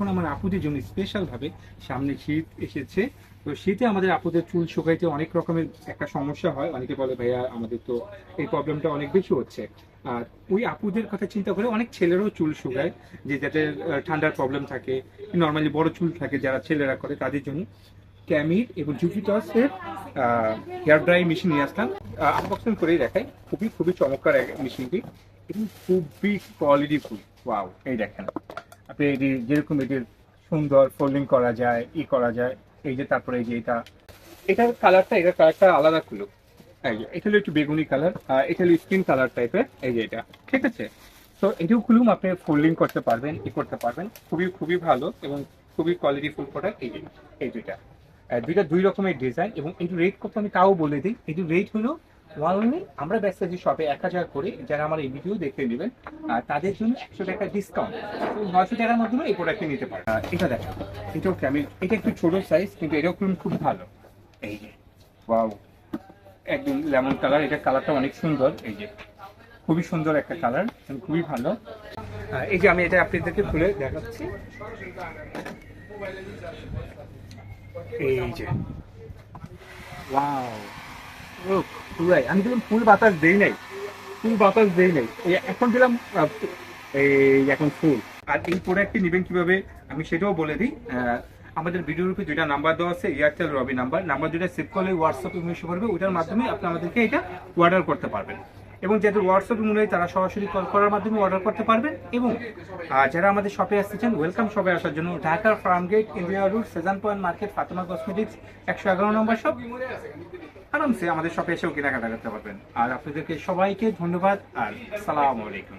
এখন আমার আপুদের জন্য স্পেশাল ভাবে সামনে শীত এসেছে। তো শীতে আমাদের আপুদের চুল শুকাইতে অনেক রকমের একটা সমস্যা হয়। অনেকে বলে, ভাইয়া, আমাদের তো এই প্রবলেমটা অনেক বেশি হচ্ছে। আর ওই আপুদের কথা চিন্তা করে অনেক ছেলেরাও চুল শুকায়, যে যাদের ঠান্ডার প্রবলেম থাকে। নর্মালি বড় চুল থাকে যারা ছেলেরা করে, তাদের জন্য ক্যামির এবং জুপিটাসের হেয়ার ড্রাই মেশিন নিয়ে আসলাম। আনবক্সিং করেই দেখাই। খুবই খুবই চমৎকার মেশিনটি এবং খুবই কোয়ালিটি ফুল ওয়াও এই দেখেন। আপনি এটি যেরকম এটির সুন্দর ফোল্ডিং করা যায়, ই করা যায়, এই যে তারপরে এই যে এটা। এটার কালারটা এটার কালারটা আলাদা যে, এটা হলো একটু বেগুনি কালার আর এটা হলো স্কিন কালার টাইপের এই যে এটা। ঠিক আছে? তো এটাও খুলুম আপনি ফোল্ডিং করতে পারবেন, ই করতে পারবেন। খুবই খুবই ভালো এবং খুবই কোয়ালিটি ফুল প্রোডাক্ট এই এই দুইটা দুইটা দুই রকমের ডিজাইন এবং এটু রেট কত আমি তাও বলে দিই। এটু রেট হলো ওয়ানলি আমরা ব্যস্ত যে শপে এক হাজার করে যারা আমার এই ভিডিও দেখে নেবেন তাদের জন্য একশো টাকা ডিসকাউন্ট নয়শো টাকার মাধ্যমে এই প্রোডাক্টটি নিতে পারেন। এটা দেখো এটাও ক্যামেল এটা একটু ছোট সাইজ কিন্তু এটাও খুব খুব ভালো। এই যে ওয়াও একদম লেমন কালার এটা কালারটা অনেক সুন্দর। এই যে, খুবই সুন্দর একটা কালার খুবই ভালো। এই যে আমি এটা আপনাদেরকে খুলে দেখাচ্ছি। এই যে ওয়াও পুরাই আমি দিলাম ফুল বাতাস দেই নাই। ফুল বাতাস দেই নাই। এখন দিলাম এই এখন ফুল। আর এই প্রোডাক্টটি নেবেন কীভাবে, আমি সেটাও বলে দিই। আমাদের ভিডিওর উপরে দুইটা নাম্বার দেওয়া আছে এয়ারটেল রবি নাম্বার নাম্বার দুইটা সেভ করলে হোয়াটসঅ্যাপে মেসে করবে। ওইটার মাধ্যমে আপনি আমাদেরকে এটা অর্ডার করতে পারবেন। এবং যাদের হোয়াটসঅ্যাপে মনে হয় তারা সরাসরি কল করার মাধ্যমে অর্ডার করতে পারবেন। এবং যারা আমাদের শপে আসতে চান ওয়েলকাম শপে আসার জন্য ঢাকার farm gate India road Sejan point market Fatema cosmetics একশো এগারো নম্বর শপ আরামসে আমাদের শপে এসেও কেনাকাটা করতে পারবেন। আর আপনাদেরকে সবাইকে ধন্যবাদ আর সালাম আলাইকুম।